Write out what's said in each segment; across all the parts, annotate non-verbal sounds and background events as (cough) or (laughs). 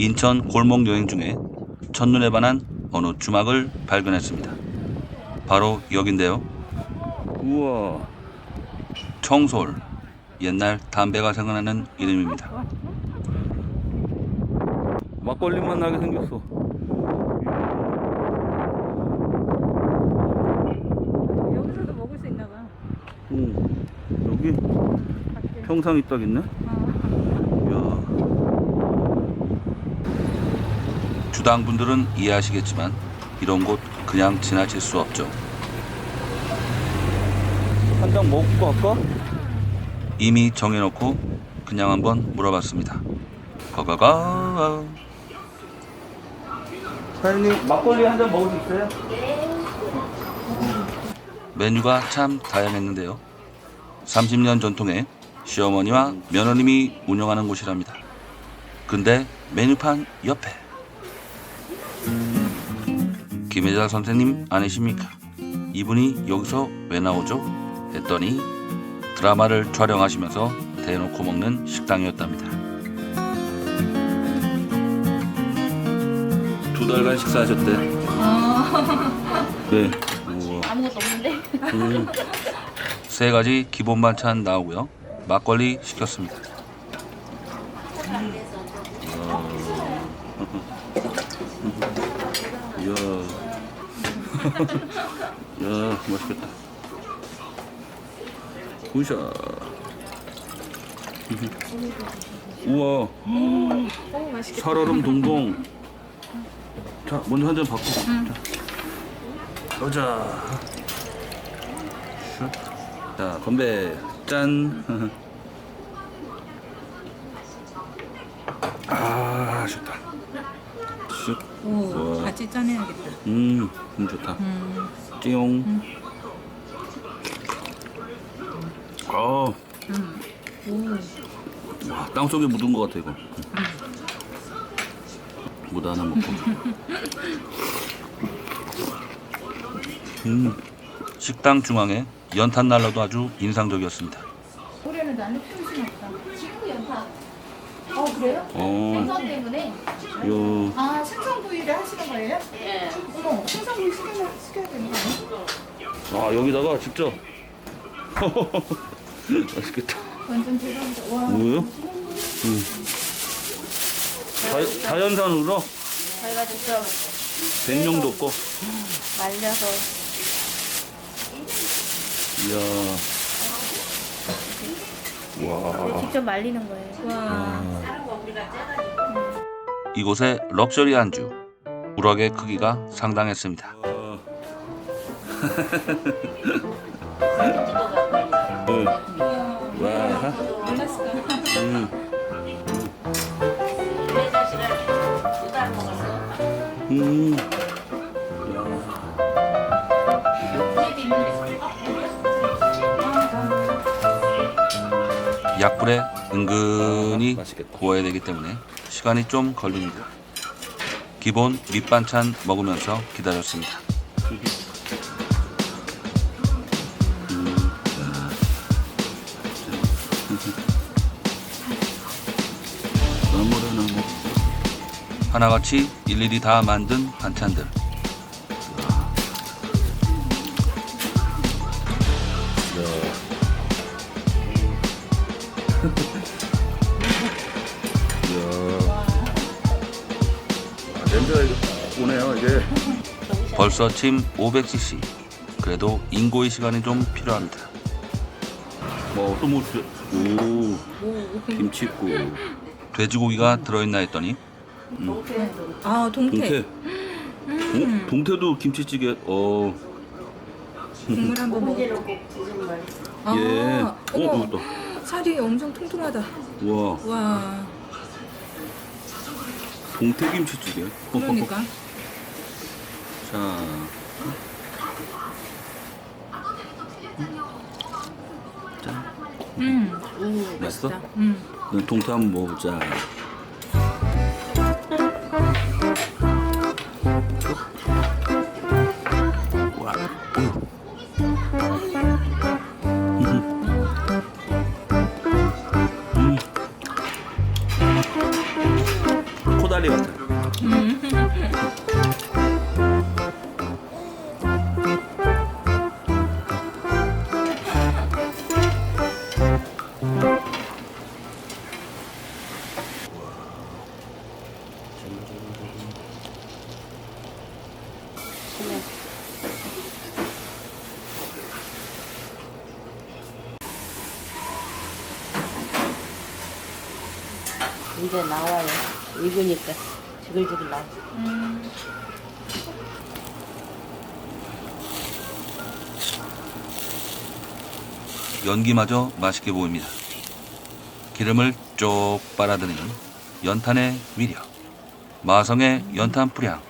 인천 골목 여행 중에 첫눈에 반한 어느 주막을 발견했습니다. 바로 여긴데요. 우와. 청솔. 옛날 담배가 생각나는 이름입니다. 막걸리만 나게 생겼어. 여기서도 먹을 수 있나 봐. 오, 여기 딱 있네. 어. 이야. 주당분들은 이해하시겠지만 이런 곳 그냥 지나칠 수 없죠. 한잔 먹고 갈까? 이미 정해놓고 그냥 한번 물어봤습니다. 가가가. 사장님 막걸리 한 잔 먹을 수 있어요? 메뉴가 참 다양했는데요. 30년 전통의 시어머니와 며느님이 운영하는 곳이랍니다. 근데 메뉴판 옆에 김혜자 선생님 아니십니까? 이분이 여기서 왜 나오죠? 했더니 드라마를 촬영하시면서 대놓고 먹는 식당이었답니다. 두 달간 식사하셨대. 네. 우와. 아무것도 없는데? 음. 세 가지 기본 반찬 나오고요. 막걸리 시켰습니다. 이야. 이야, (laughs) 맛있겠다. 굿샷. (laughs) 우와, 어, 맛있겠다. 살얼음 동동. 자, 먼저 한 잔 받고. 자. 가자. 슛. 자, 건배. 짠. (laughs) 슛. 오, 우와. 같이 짜내야겠다. 음, 음 좋다. 음. 띠용. 어, 음. 오. 와, 땅 속에 묻은 것 같아 이거. 물 하나 먹고. (laughs) 음, 식당 중앙에 연탄 난로도 아주 인상적이었습니다. 올해는 나는 평신 없다. 친구 연타. 어, 그래요? 어, 생선 때문에? 요, 아, 생선 구이를 하시는 거예요? 예. 어머, 생선 구이 시켜야, 시켜야 되는 거 아니야? 아 여기다가 직접. (laughs) 맛있겠다. 완전 대박이다. 와. 뭐요? 음. 자, 자연산으로 저희가 직접 백령도 없고. 말려서 이야. 와. 직접 말리는 거예요. 와. 이곳의 럭셔리 안주. 우럭의 크기가 상당했습니다. 와. 몰랐을까? 음. 음. 약불에 은근히 구워야 되기 때문에 시간이 좀 걸립니다. 기본 밑반찬 먹으면서 기다렸습니다. 하나같이 일일이 다 만든 반찬들. 벌써 침 500cc. 그래도 인고의 시간이 좀 필요합니다. 뭐 또 뭐? 오 김치국. 돼지고기가 들어있나 했더니 아, 동태. 동태. 어? 동태도 김치찌개. 어. 국물 한번 먹어. 아, 예. 어, 어머. 살이 엄청 통통하다. 와, 와, 동태 김치찌개. 그러니까. 자. 자, 음, 맛있어? 맛있다. 음. 넌 동태 한번 먹어보자. 이제 나와요. 익으니까 지글지글 나와. 연기마저 맛있게 보입니다. 기름을 쪽 빨아들이는 연탄의 위력, 마성의 연탄 불향.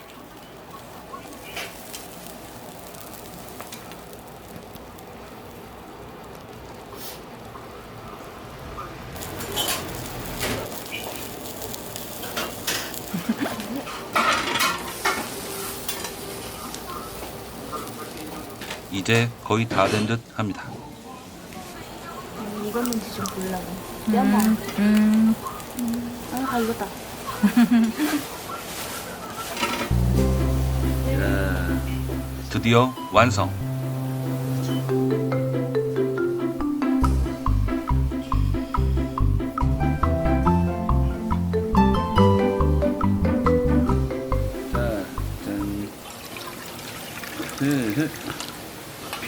이제 거의 다 된 듯 합니다. 익었는지 좀 보려고. 뼈만. 음. 아, 다 익었다. (laughs) 드디어 완성. 자, 짠. 흐흐.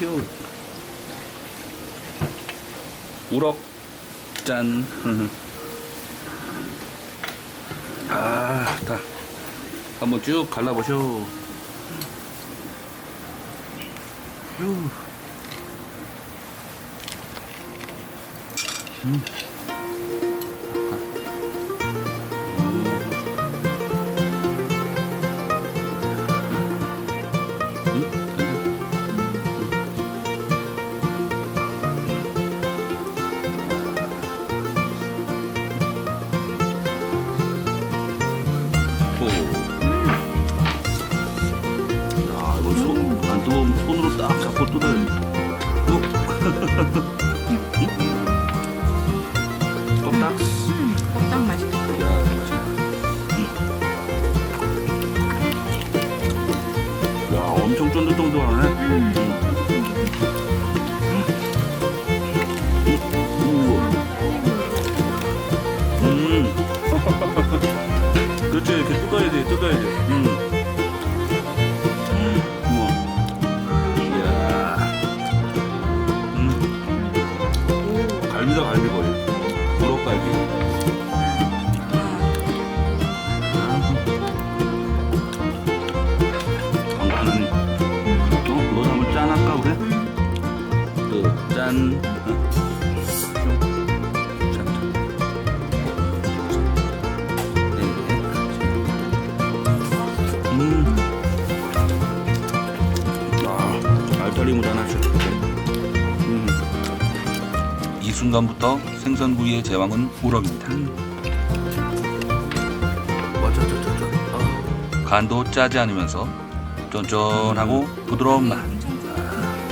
표. 우럭. 짠. (laughs) 아, 다. 한번 쭉 갈라보쇼. 휴. 음. 딱 잡고 뜯어야지. 어? 껍딱. 딱 맛있다. 야, 맛있다. 야, 엄청 쫀득쫀득하네. 음. 그렇지, 이렇게 뜯어야 돼, 뜯어야 돼. 음. 짠. 음. 아, 알타리. 음. 이 순간부터 생선구이의 제왕은 우럭입니다. 저. 아. 간도 짜지 않으면서 쫀쫀하고 부드러운 맛.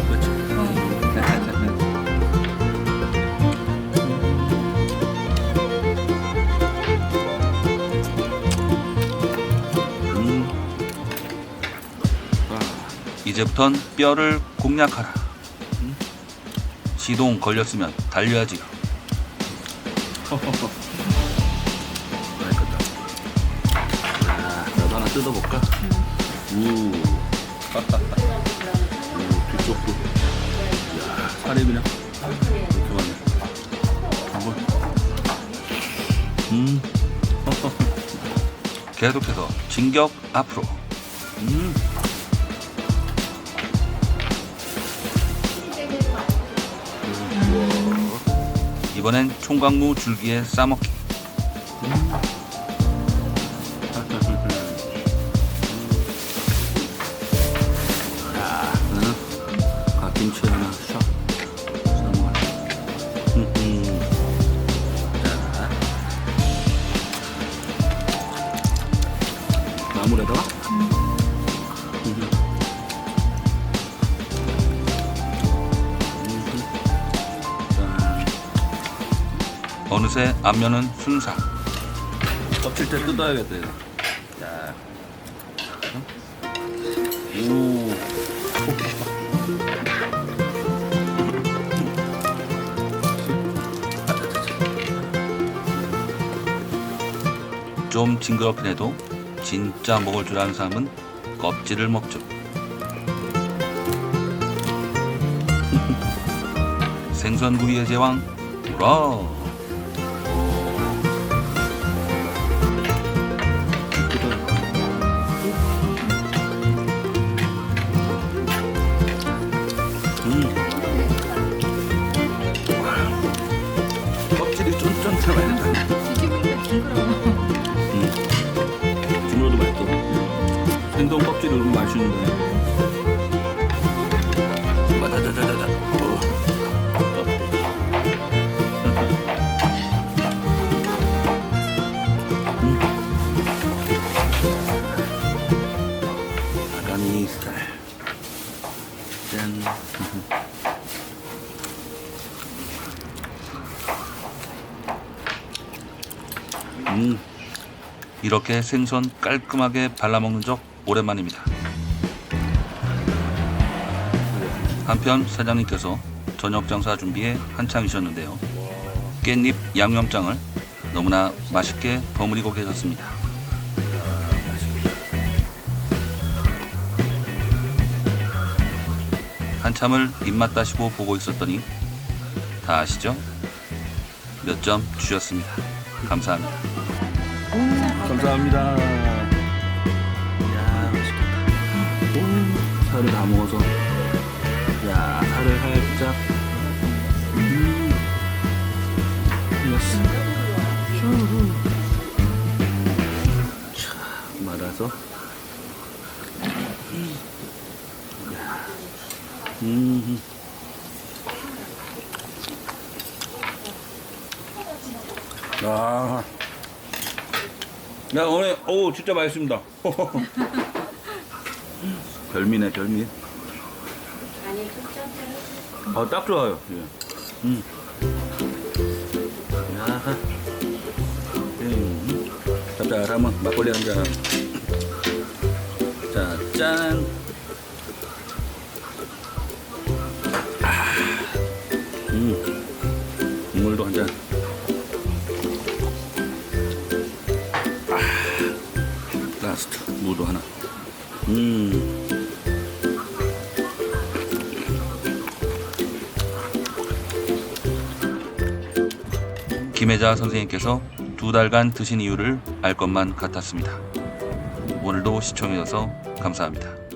그렇지. 이제부턴 뼈를 공략하라. 음? 시동 걸렸으면 달려야지요. 맛있겠다. 아, 나도 하나 뜯어볼까? 우. 우, 뒤쪽도. 야, 그냥. 이렇게 많네. 한번. 음. (laughs) 계속해서 진격 앞으로. 이번엔 총각무 줄기에 싸먹기. 어느새 앞면은 순삭. 껍질째 뜯어야겠다. 이거. 자. 오. 좀 징그럽긴 해도 진짜 먹을 줄 아는 사람은 껍질을 먹죠. (laughs) 생선구이의 제왕 우라. 징그러워. 주물러도 맛있어. 생선 너무 맛있는데. 이렇게 생선 깔끔하게 발라먹는 적 오랜만입니다. 한편 사장님께서 저녁 장사 준비에 한창이셨는데요. 깻잎 양념장을 너무나 맛있게 버무리고 계셨습니다. 한참을 입맛 다시고 보고 있었더니 다 아시죠? 몇 점 주셨습니다. 감사합니다. 감사합니다. 야 맛있겠다. 오, 살을 다 먹어서. 야 살을 살짝. 음. 말아서. 야. 음. 아. 야 오늘 오 진짜 맛있습니다. (laughs) 별미네 별미. 아딱 좋아요. 예. 음. 야하. 음. 짭짤하면 막걸리 한 잔. 자 짠. 아. 음. 국물도 한 잔. 무도 하나. 음. 김혜자 선생님께서 두 달간 드신 이유를 알 것만 같았습니다. 오늘도 시청해주셔서 감사합니다.